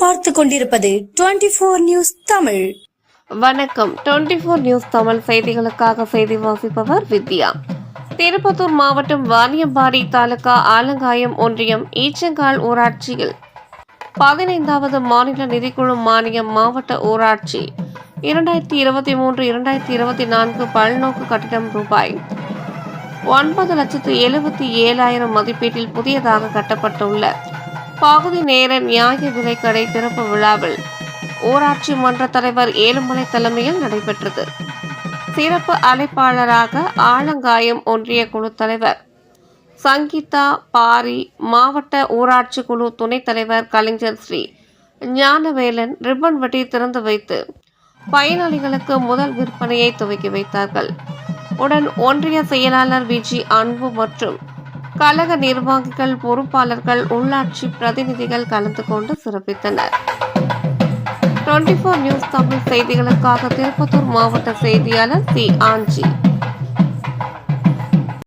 பார்த்து கொண்டிருப்பது twenty four news Tamil. வணக்கம். டுவெண்டி ஃபோர் நியூஸ் தமிழ் செய்திகளுக்காக செய்தி வாசிப்பவர் வித்யா. திருப்பத்தூர் மாவட்டம் வாணியம்பாடி தாலுகா ஆலங்காயம் ஒன்றியம் ஈச்சங்கால் ஊராட்சியில் பதினைந்தாவது மாநில நிதிக்குழு மானியம் மாவட்ட ஊராட்சி இரண்டாயிரத்தி இருபத்தி மூன்று இரண்டாயிரத்தி இருபத்தி நான்கு பல்நோக்கு கட்டிடம் ரூபாய் ஒன்பது லட்சத்து எழுபத்தி ஏழாயிரம் மதிப்பீட்டில் புதியதாக கட்டப்பட்டுள்ள பகுதி நேர நியாய விலைக்கடை திறப்பு விழாவில் ஊராட்சி மன்ற தலைவர் ஏழுமலை தலைமையில் நடைபெற்றது. சிறப்பு அழைப்பாளராக ஆலங்காயம் ஒன்றிய குழு தலைவர் சங்கீதா பாரி மாவட்ட ஊராட்சி குழு துணைத் தலைவர் கலைஞர் ஸ்ரீ ஞானவேலன் ரிப்பன் வெட்டி திறந்து வைத்து பயனாளிகளுக்கு முதல் விற்பனையை துவக்கி வைத்தார்கள். உடன் ஒன்றிய செயலாளர் விஜி அன்பு மற்றும் கழக நிர்வாகிகள் பொறுப்பாளர்கள் உள்ளாட்சி பிரதிநிதிகள் கலந்து கொண்டு சிறப்பித்தனர். டுவெண்டி ஃபோர் நியூஸ் தமிழ் செய்திகளுக்காக திருப்பத்தூர் மாவட்ட செய்தியாளர் சி. ஆஞ்சி.